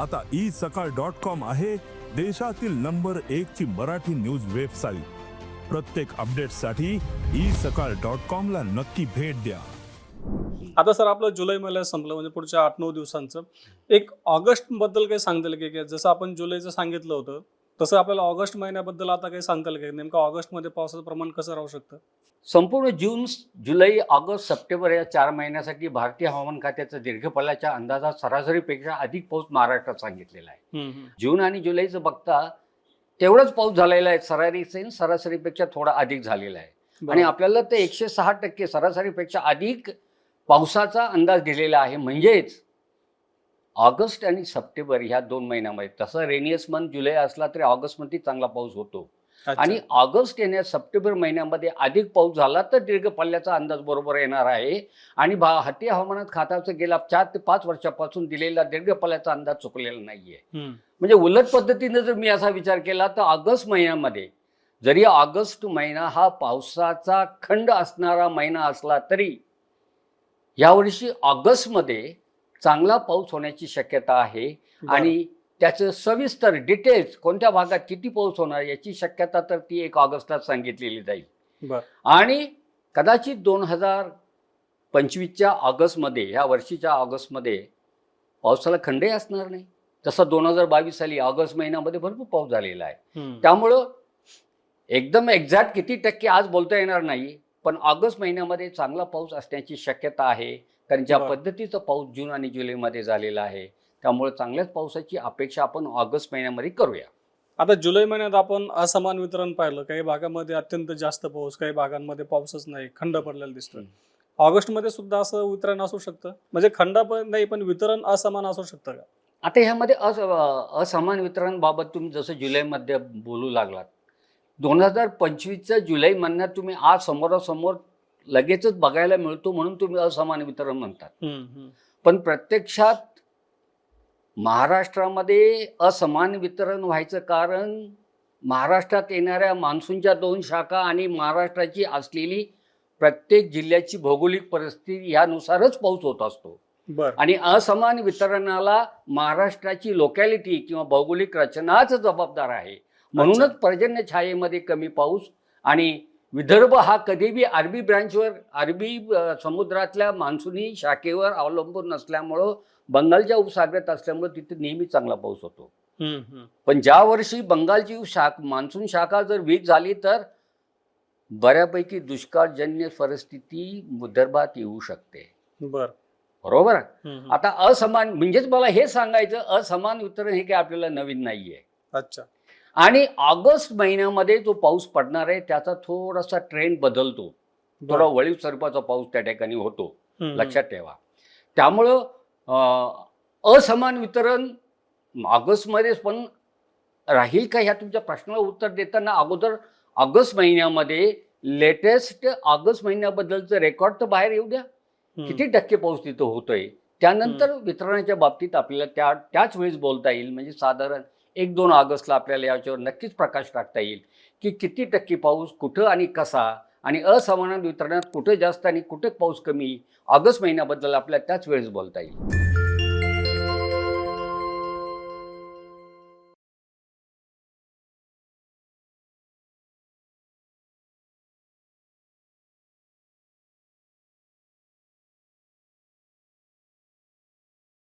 आता ई सकाळ dot com आहे देशातील नंबर एक ची मराठी न्यूज वेबसाईट. प्रत्येक अपडेटसाठी ई सकाळ डॉट कॉम ला नक्की भेट द्या. आता सर आपलं जुलै महिन्यात संपलं म्हणजे पुढच्या आठ नऊ दिवसांचं. एक ऑगस्टबद्दल काही सांगता येईल की? जसं आपण जुलैचं सांगितलं होतं तसं आपल्याला ऑगस्ट महिन्याबद्दल आता काही सांगता येईल की? नेमकं ऑगस्टमध्ये पावसाचं प्रमाण कसं राहू शकतं? संपूर्ण जून जुलै ऑगस्ट सप्टेंबर या चार महिन्यासाठी भारतीय हवामान खात्याचा दीर्घपल्ल्याच्या अंदाजात सरासरीपेक्षा अधिक पाऊस महाराष्ट्रात सांगितलेला आहे. जून आणि जुलैचं बघता तेवढाच पाऊस झालेला आहे. सरासरी सरासरीपेक्षा थोडा अधिक झालेला आहे. आणि आपल्याला ते एकशे सहा टक्के सरासरीपेक्षा अधिक पावसाचा अंदाज दिलेला आहे. म्हणजेच ऑगस्ट आणि सप्टेंबर ह्या दोन महिन्यामध्ये तसं रेनियस मंथ जुलै असला तरी ऑगस्टमध्ये चांगला पाऊस होतो. आणि ऑगस्ट येण्यात सप्टेंबर महिन्यामध्ये अधिक पाऊस झाला तर दीर्घ पल्ल्याचा अंदाज बरोबर येणार आहे आणि भा भारतीय हवामानात खात्याचं गेल्या चार ते पाच वर्षापासून दिलेला दीर्घ पल्ल्याचा अंदाज चुकलेला नाहीये. म्हणजे उलट पद्धतीनं जर मी असा विचार केला तर ऑगस्ट महिन्यामध्ये जरी ऑगस्ट महिना हा पावसाचा खंड असणारा महिना असला तरी यावर्षी ऑगस्टमध्ये चांगला पाऊस होण्याची शक्यता आहे. आणि त्याचं सविस्तर डिटेल्स कोणत्या भागात किती पाऊस होणार याची शक्यता तर ती एक ऑगस्टला सांगितलेली जाईल. आणि कदाचित दोन हजार पंचवीसच्या ऑगस्टमध्ये ह्या वर्षीच्या ऑगस्टमध्ये पावसाला खंडही असणार नाही तसं दोन हजार बावीस साली ऑगस्ट महिन्यामध्ये भरपूर पाऊस झालेला आहे. त्यामुळं एकदम एक्झॅक्ट किती टक्के आज बोलता येणार नाही पण ऑगस्ट महिन्यामध्ये चांगला पाऊस असण्याची शक्यता आहे कारण ज्या. पद्धतीचा पाऊस जून आणि जुलैमध्ये झालेला आहे त्यामुळे चांगल्याच पावसाची अपेक्षा आपण ऑगस्ट महिन्यामध्ये करूया. आता जुलै महिन्यात आपण असमान वितरण पाहिलं काही भागामध्ये अत्यंत जास्त पाऊस काही भागांमध्ये पाऊसच नाही खंड पडलेला दिसतोय. ऑगस्टमध्ये सुद्धा असं वितरण असू शकतं? म्हणजे खंड पण नाही पण वितरण असमान असू शकतं का? आता ह्यामध्ये अस असमान वितरणबाबत तुम्ही जसं जुलैमध्ये बोलू लागलात दोन हजार पंचवीसच्या जुलै महिन्यात तुम्ही आज समोरासमोर लगेचच बघायला मिळतो म्हणून तुम्ही असमान वितरण म्हणतात. पण प्रत्यक्षात महाराष्ट्रामध्ये असमान वितरण व्हायचं कारण महाराष्ट्रात येणाऱ्या मान्सूनच्या दोन शाखा आणि महाराष्ट्राची असलेली प्रत्येक जिल्ह्याची भौगोलिक परिस्थिती यानुसारच पाऊस होत असतो. आणि असमान वितरणाला महाराष्ट्राची लोकॅलिटी किंवा भौगोलिक रचनाच जबाबदार आहे. म्हणूनच पर्जन्य छायेमध्ये कमी पाऊस आणि विदर्भ हा कधीही अरबी ब्रांचवर अरबी समुद्रातल्या मान्सूनी शाखेवर अवलंबून नसल्यामुळं बंगालच्या उपसागरात असल्यामुळं तिथे नेहमी चांगला पाऊस होतो. पण ज्या वर्षी बंगालची शाख मान्सून शाखा जर वीक झाली तर बऱ्यापैकी दुष्काळजन्य परिस्थिती विदर्भात येऊ शकते. बर. बरोबर. आता असमान म्हणजेच मला हे सांगायचं असमान वितरण हे काही आपल्याला नवीन नाहीये. अच्छा. आणि ऑगस्ट महिन्यामध्ये जो पाऊस पडणार आहे त्याचा थोडासा ट्रेंड बदलतो. थोडा वळीव स्वरूपाचा पाऊस त्या ठिकाणी होतो. लक्षात ठेवा. त्यामुळं असमान वितरण ऑगस्टमध्ये पण राहील का ह्या तुमच्या प्रश्नाला उत्तर देताना? अगोदर ऑगस्ट महिन्यामध्ये लेटेस्ट ऑगस्ट महिन्याबद्दलचं रेकॉर्ड तर बाहेर येऊ द्या. किती टक्के पाऊस तिथं होतोय? त्यानंतर वितरणाच्या बाबतीत आपल्याला त्या त्याच वेळेस बोलता येईल. म्हणजे साधारण एक दोन ऑगस्टला आपल्याला याच्यावर नक्कीच प्रकाश टाकता येईल की किती टक्के पाऊस कुठं आणि कसा आणि असमान वितरणात कुठं जास्त आणि कुठं पाऊस कमी ऑगस्ट महिन्याबद्दल आपल्याला त्याच वेळेस बोलता येईल.